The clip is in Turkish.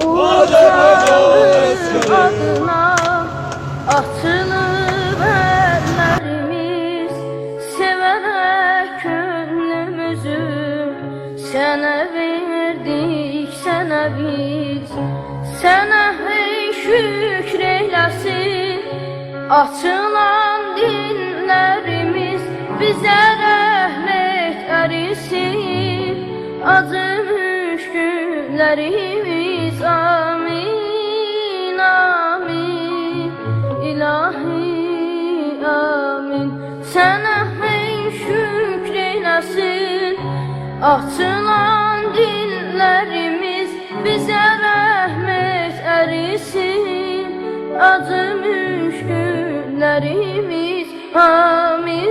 Utanır adına atılır ellerimiz Severek gönlümüzü Sana verdik sana biz Sana hey şükreylesin Açılan dinlerimiz Bize rahmet erisin Acımış günlerimiz Amin amin. İlahi amin. Sana hey şükreylesin Açılan dillerimiz bize rahmet erisin. Acımış günlerimiz amin